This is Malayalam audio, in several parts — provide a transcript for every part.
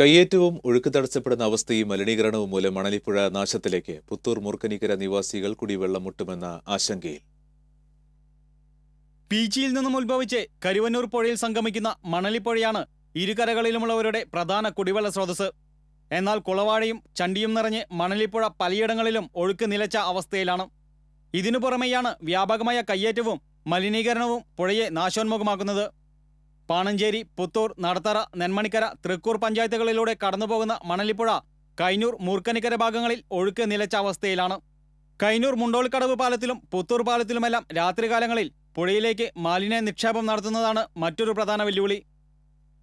കയ്യേറ്റവും ഒഴുക്ക് തടസ്സപ്പെടുന്ന അവസ്ഥയും മലിനീകരണവും മൂലം മണലിപ്പുഴ നാശത്തിലേക്ക് പുത്തൂർ മൂർക്കനിക്കര നിവാസികൾ കുടിവെള്ളം മുട്ടുമെന്ന ആശങ്കയിൽ. പീച്ചിയിൽ നിന്നും ഉത്ഭവിച്ച് കരുവന്നൂർ പുഴയിൽ സംഗമിക്കുന്ന മണലിപ്പുഴയാണ് ഇരുകരകളിലുമുള്ളവരുടെ പ്രധാന കുടിവെള്ള സ്രോതസ് എന്നാൽ കുളവാഴയും ചണ്ടിയും നിറഞ്ഞ് മണലിപ്പുഴ പലയിടങ്ങളിലും ഒഴുക്ക് നിലച്ച അവസ്ഥയിലാണ്. ഇതിനു പുറമെയാണ് വ്യാപകമായ കയ്യേറ്റവും മലിനീകരണവും പുഴയെ നാശോന്മുഖമാക്കുന്നത്. പാണഞ്ചേരി പുത്തൂർ നടത്തറ നെന്മണിക്കര തൃക്കൂർ പഞ്ചായത്തുകളിലൂടെ കടന്നുപോകുന്ന മണലിപ്പുഴ കൈനൂർ മൂർക്കനിക്കര ഭാഗങ്ങളിൽ ഒഴുക്ക് നിലച്ച അവസ്ഥയിലാണ്. കൈനൂർ മുണ്ടോളിക്കടവ് പാലത്തിലും പുത്തൂർ പാലത്തിലുമെല്ലാം രാത്രികാലങ്ങളിൽ പുഴയിലേക്ക് മാലിന്യ നിക്ഷേപം നടത്തുന്നതാണ് മറ്റൊരു പ്രധാന വെല്ലുവിളി.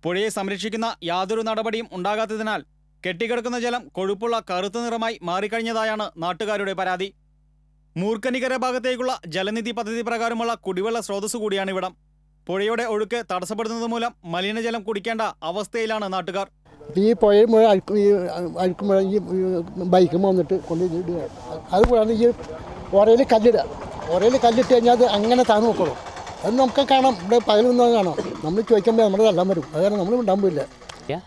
പുഴയെ സംരക്ഷിക്കുന്ന യാതൊരു നടപടിയും ഉണ്ടാകാത്തതിനാൽ കെട്ടിക്കിടക്കുന്ന ജലം കൊഴുപ്പുള്ള കറുത്ത നിറമായി മാറിക്കഴിഞ്ഞതായാണ് നാട്ടുകാരുടെ പരാതി. മൂർക്കനിക്കര ഭാഗത്തേക്കുള്ള ജലനിധി പദ്ധതി പ്രകാരമുള്ള കുടിവെള്ള സ്രോതസ് കൂടിയാണ് ഇവിടം. പുഴയുടെ ഒഴുക്ക് തടസ്സപ്പെടുന്നത് മൂലം മലിനജലം കുടിക്കേണ്ട അവസ്ഥയിലാണ് നാട്ടുകാർ. ഈ പുഴ മുഴ അഴുക്കും ഈ ബൈക്കും വന്നിട്ട് കൊണ്ട് അതുപോലെ ഈ ഒരയിൽ കല്ലിടുക. ഒരയിൽ കല്ലിട്ട് കഴിഞ്ഞാൽ അത് അങ്ങനെ താന്നു നോക്കണം അത് നമുക്ക് കാണാം. ഇവിടെ പകൽ നിന്നാൽ കാണാം. നമ്മൾ ചോദിക്കുമ്പോൾ നമ്മുടെ തള്ളാൻ വരും. അത് കാരണം നമ്മൾ ഉണ്ടാകാൻ പോയില്ല യാ.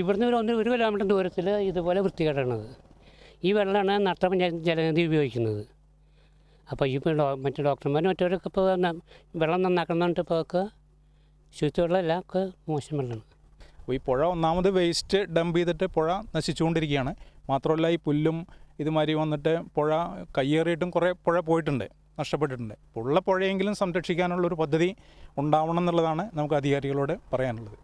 ഇവിടുന്ന് ഒരു ഒന്ന് ഒരു കിലോമീറ്റർ ദൂരത്തിൽ ഇതുപോലെ വൃത്തികേടാണത് ഈ വെള്ളമാണ് നട്ടപഞ്ചായത്ത് ജലനിധി ഉപയോഗിക്കുന്നത്. അപ്പോൾ ഈ ഇപ്പോൾ ഡോ- മറ്റു ഡോക്ടർമാരും മറ്റവരൊക്കെ ഇപ്പോൾ വെള്ളം നന്നാക്കണമെന്നിട്ട് ഇപ്പോൾ ഒക്കെ ശുദ്ധവെള്ളമല്ല ഒക്കെ മോശം വെള്ളമാണ്. അപ്പോൾ ഈ പുഴ ഒന്നാമത് വേസ്റ്റ് ഡംപ് ചെയ്തിട്ട് പുഴ നശിച്ചുകൊണ്ടിരിക്കുകയാണ്. മാത്രമല്ല ഈ പുല്ലും ഇതുമാതിരി വന്നിട്ട് പുഴ കയ്യേറിയിട്ടും കുറേ പുഴ പോയിട്ടുണ്ട് നഷ്ടപ്പെട്ടിട്ടുണ്ട്. അപ്പോൾ ഉള്ള പുഴയെങ്കിലും സംരക്ഷിക്കാനുള്ളൊരു പദ്ധതി ഉണ്ടാവണം എന്നുള്ളതാണ് നമുക്ക് അധികാരികളോട് പറയാനുള്ളത്.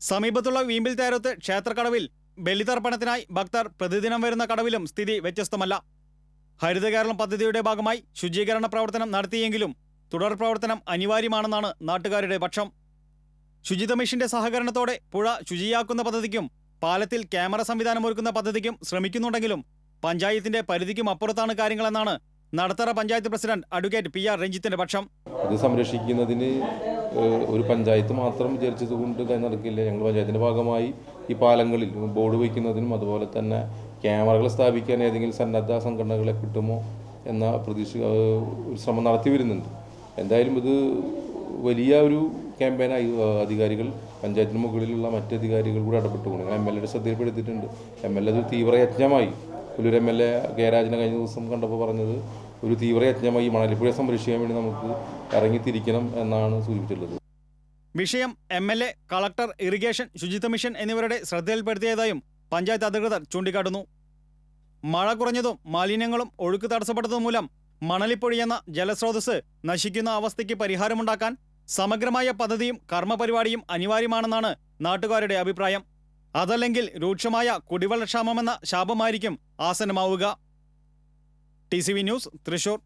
സമീപത്തുള്ള വീമ്പിൽ തേരത്ത് ക്ഷേത്രക്കടവിൽ ബലിതർപ്പണത്തിനായി ഭക്തർ പ്രതിദിനം വരുന്ന കടവിലും സ്ഥിതി വ്യത്യസ്തമല്ല. ഹരിത കേരളം പദ്ധതിയുടെ ഭാഗമായി ശുചീകരണ പ്രവർത്തനം നടത്തിയെങ്കിലും തുടർ പ്രവർത്തനം അനിവാര്യമാണെന്നാണ് നാട്ടുകാരുടെ പക്ഷം. ശുചിത്വ മിഷന്റെ സഹകരണത്തോടെ പുഴ ശുചിയാക്കുന്ന പദ്ധതിക്കും പാലത്തിൽ ക്യാമറ സംവിധാനം ഒരുക്കുന്ന പദ്ധതിക്കും ശ്രമിക്കുന്നുണ്ടെങ്കിലും പഞ്ചായത്തിന്റെ പരിധിക്കും അപ്പുറത്താണ് കാര്യങ്ങളെന്നാണ് Nadathara panchayat president advocate P R രഞ്ജിത്തിന്റെ പക്ഷം. ഇത് സംരക്ഷിക്കുന്നതിന് ഒരു പഞ്ചായത്ത് മാത്രം വിചാരിച്ചത് കൊണ്ട് നടക്കില്ല. ഞങ്ങൾ പഞ്ചായത്തിന്റെ ഭാഗമായി ഈ പാലങ്ങളിൽ ബോർഡ് വയ്ക്കുന്നതിനും അതുപോലെ തന്നെ ക്യാമറകൾ സ്ഥാപിക്കാൻ ഏതെങ്കിലും സന്നദ്ധ സംഘടനകളെ കിട്ടുമോ എന്ന പ്രതീക്ഷ ഒരു ശ്രമം നടത്തി വരുന്നുണ്ട്. എന്തായാലും ഇത് വലിയ ഒരു ക്യാമ്പയിനായി അധികാരികൾ പഞ്ചായത്തിന് മുകളിലുള്ള മറ്റ് അധികാരികൾ കൂടെ ഇടപെട്ടുകൊണ്ട് ഞങ്ങൾ എം എൽ എയുടെ ശ്രദ്ധയിൽപ്പെടുത്തിയിട്ടുണ്ട്. എം എൽ എ അത് തീവ്രയജ്ഞമായി. എം എൽ എ കെ രാജനെ കഴിഞ്ഞ ദിവസം കണ്ടപ്പോൾ പറഞ്ഞത് ഒരു തീവ്രയജ്ഞമായി മണലിപ്പുഴ സംരക്ഷിക്കാൻ വേണ്ടി നമുക്ക് ഇറങ്ങിത്തിരിക്കണം എന്നാണ് സൂചിപ്പിച്ചിട്ടുള്ളത്. വിഷയം M L A collector irrigation ശുചിത്വ മിഷൻ എന്നിവരുടെ ശ്രദ്ധയിൽപ്പെടുത്തിയതായും പഞ്ചായത്ത് അധികൃതർ ചൂണ്ടിക്കാട്ടുന്നു. മഴ കുറഞ്ഞതും മാലിന്യങ്ങളും ഒഴുക്ക് തടസ്സപ്പെട്ടതും മൂലം മണലിപ്പൊഴിയെന്ന ജലസ്രോതസ് നശിക്കുന്ന അവസ്ഥയ്ക്ക് പരിഹാരമുണ്ടാക്കാൻ സമഗ്രമായ പദ്ധതിയും കർമ്മപരിപാടിയും അനിവാര്യമാണെന്നാണ് നാട്ടുകാരുടെ അഭിപ്രായം. അതല്ലെങ്കിൽ രൂക്ഷമായ കുടിവെള്ളക്ഷാമമെന്ന ശാപമായിരിക്കും ആസനമാവുക ടി ന്യൂസ് തൃശൂർ.